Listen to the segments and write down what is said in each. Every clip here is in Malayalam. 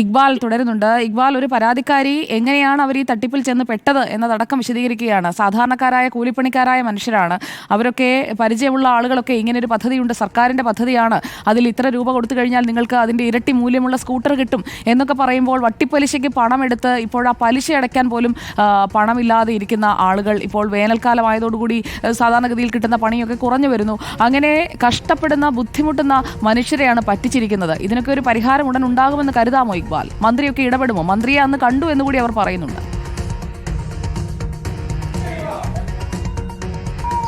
ഇക്ബാൽ തുടരുന്നുണ്ട്. ഇക്ബാൽ ഒരു പരാതിക്കാരി എങ്ങനെയാണ് അവർ ഈ തട്ടിപ്പിൽ ചെന്ന് പെട്ടത് എന്നതടക്കം വിശദീകരിക്കുകയാണ്. സാധാരണക്കാരായ കൂലിപ്പണിക്കാരായ മനുഷ്യരാണ്. അവരൊക്കെ പരിചയമുള്ള ആളുകളൊക്കെ ഇങ്ങനെ ഒരു പദ്ധതിയുണ്ട് സർക്കാരിന്റെ പദ്ധതിയാണ്. അതിൽ ഇത്ര രൂപ കൊടുത്തു കഴിഞ്ഞാൽ നിങ്ങൾക്ക് അതിന്റെ ഇരട്ടി മൂല്യമുള്ള സ്കൂട്ടർ കിട്ടും എന്നൊക്കെ പറയുമ്പോൾ വട്ടിപ്പലിശയ്ക്ക് പണമെടുത്ത് ഇപ്പോൾ ആ പലിശ അടയ്ക്കാൻ പോലും പണമില്ലാതെ ഇരിക്കുന്ന ആളുകൾ ഇപ്പോൾ വേനൽക്കാലമായതോടുകൂടി സാധാരണഗതിയിൽ കിട്ടുന്ന പണിയൊക്കെ കുറഞ്ഞു വരുന്നു. അങ്ങനെ കഷ്ടപ്പെടുന്ന ബുദ്ധിമുട്ടുന്ന മനുഷ്യരെയാണ് പറ്റിച്ചിരിക്കുന്നത്. ഇതിനൊക്കെ ഒരു പരിഹാരം ഉടൻ ഉണ്ടാകുമെന്ന് കരുതാമോ ഇക്ബാൽ. മന്ത്രിയൊക്കെ ഇടപെടുമോ? മന്ത്രിയെ അന്ന് കണ്ടു എന്നുകൂടി അവർ പറയുന്നുണ്ട്.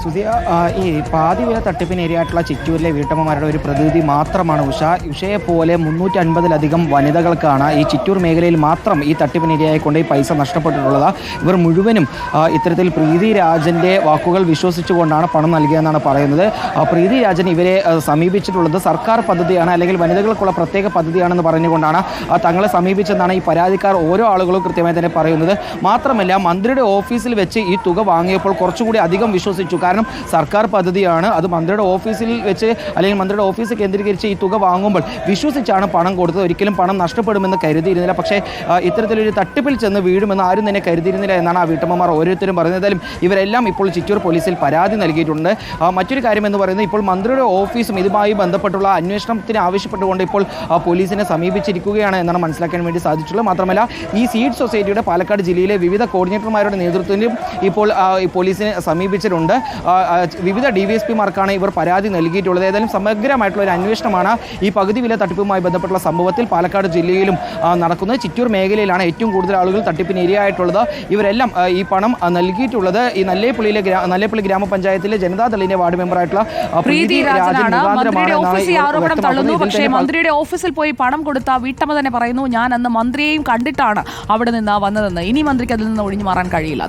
സുധിയ ഈ പാതി വില തട്ടിപ്പിന് ഇരയായിട്ടുള്ള ചിറ്റൂരിലെ വീട്ടമ്മമാരുടെ ഒരു പ്രതിനിധി മാത്രമാണ് ഉഷ. ഉഷയെ പോലെ മുന്നൂറ്റി അൻപതിലധികം വനിതകൾക്കാണ് ഈ ചിറ്റൂർ മേഖലയിൽ മാത്രം ഈ തട്ടിപ്പിന് ഇരയായിക്കൊണ്ട് ഈ പൈസ നഷ്ടപ്പെട്ടിട്ടുള്ളത്. ഇവർ മുഴുവനും ഇത്തരത്തിൽ പ്രീതി രാജന്റെ വാക്കുകൾ വിശ്വസിച്ചുകൊണ്ടാണ് പണം നൽകിയെന്നാണ് പറയുന്നത്. പ്രീതി രാജൻ ഇവരെ സമീപിച്ചിട്ടുള്ളത് സർക്കാർ പദ്ധതിയാണ് അല്ലെങ്കിൽ വനിതകൾക്കുള്ള പ്രത്യേക പദ്ധതിയാണെന്ന് പറഞ്ഞുകൊണ്ടാണ് തങ്ങളെ സമീപിച്ചെന്നാണ് ഈ പരാതിക്കാർ ഓരോ ആളുകളും കൃത്യമായി തന്നെ പറയുന്നത്. മാത്രമല്ല മന്ത്രിയുടെ ഓഫീസിൽ വെച്ച് ഈ തുക വാങ്ങിയപ്പോൾ കുറച്ചുകൂടി അധികം വിശ്വസിച്ചു. കാരണം സർക്കാർ പദ്ധതിയാണ്. അത് മന്ത്രിയുടെ ഓഫീസിൽ വെച്ച് അല്ലെങ്കിൽ മന്ത്രിയുടെ ഓഫീസ് കേന്ദ്രീകരിച്ച് ഈ തുക വാങ്ങുമ്പോൾ വിശ്വസിച്ചാണ് പണം കൊടുത്തത്. ഒരിക്കലും പണം നഷ്ടപ്പെടുമെന്ന് കരുതിയിരുന്നില്ല. പക്ഷേ ഇത്തരത്തിലൊരു തട്ടിപ്പിൽ ചെന്ന് വീഴുമെന്ന് ആരും തന്നെ കരുതിയിരുന്നില്ല എന്നാണ് ആ വീട്ടമ്മമാർ ഓരോരുത്തരും പറയുന്നത് ഇവരെല്ലാം ഇപ്പോൾ ചിറ്റൂർ പോലീസിൽ പരാതി നൽകിയിട്ടുണ്ട്. മറ്റൊരു കാര്യം എന്ന് പറയുന്നത് ഇപ്പോൾ മന്ത്രിയുടെ ഓഫീസും ഇതുമായി ബന്ധപ്പെട്ടുള്ള അന്വേഷണത്തിന് ആവശ്യപ്പെട്ടുകൊണ്ട് ഇപ്പോൾ പോലീസിനെ സമീപിച്ചിരിക്കുകയാണ് എന്നാണ് മനസ്സിലാക്കാൻ വേണ്ടി സാധിച്ചിട്ടുള്ളത് മാത്രമല്ല ഈ സീഡ് സൊസൈറ്റിയുടെ പാലക്കാട് ജില്ലയിലെ വിവിധ കോർഡിനേറ്റർമാരുടെ നേതൃത്വത്തിലും ഇപ്പോൾ പോലീസിനെ സമീപിച്ചിട്ടുണ്ട്. വിവിധ ഡി വി എസ് പിമാർക്കാണ് ഇവർ പരാതി നൽകിയിട്ടുള്ളത്. ഏതായാലും സമഗ്രമായിട്ടുള്ള ഒരു അന്വേഷണമാണ് ഈ പകുതി വില തട്ടിപ്പുമായി ബന്ധപ്പെട്ടുള്ള സംഭവത്തിൽ പാലക്കാട് ജില്ലയിലും നടക്കുന്നത്. ചിറ്റൂർ മേഖലയിലാണ് ഏറ്റവും കൂടുതൽ ആളുകൾ തട്ടിപ്പിന് ഇരയായിട്ടുള്ളത്. ഇവരെല്ലാം ഈ പണം നൽകിയിട്ടുള്ളത് ഈ നല്ലേപ്പള്ളിയിലെ നല്ലേപ്പള്ളി ഗ്രാമപഞ്ചായത്തിലെ ജനതാദളിന്റെ വാർഡ് മെമ്പറായിട്ടുള്ള പ്രീതി രാജനാണ്. പക്ഷേ മന്ത്രിയുടെ ഓഫീസിൽ പോയി പണം കൊടുത്ത വീട്ടമ്മ തന്നെ പറയുന്നു ഞാൻ അന്ന് മന്ത്രിയെയും കണ്ടിട്ടാണ് അവിടെ നിന്ന് വന്നതെന്ന്. ഇനി മന്ത്രിക്ക് അതിൽ നിന്ന് ഒഴിഞ്ഞു മാറാൻ കഴിയില്ല.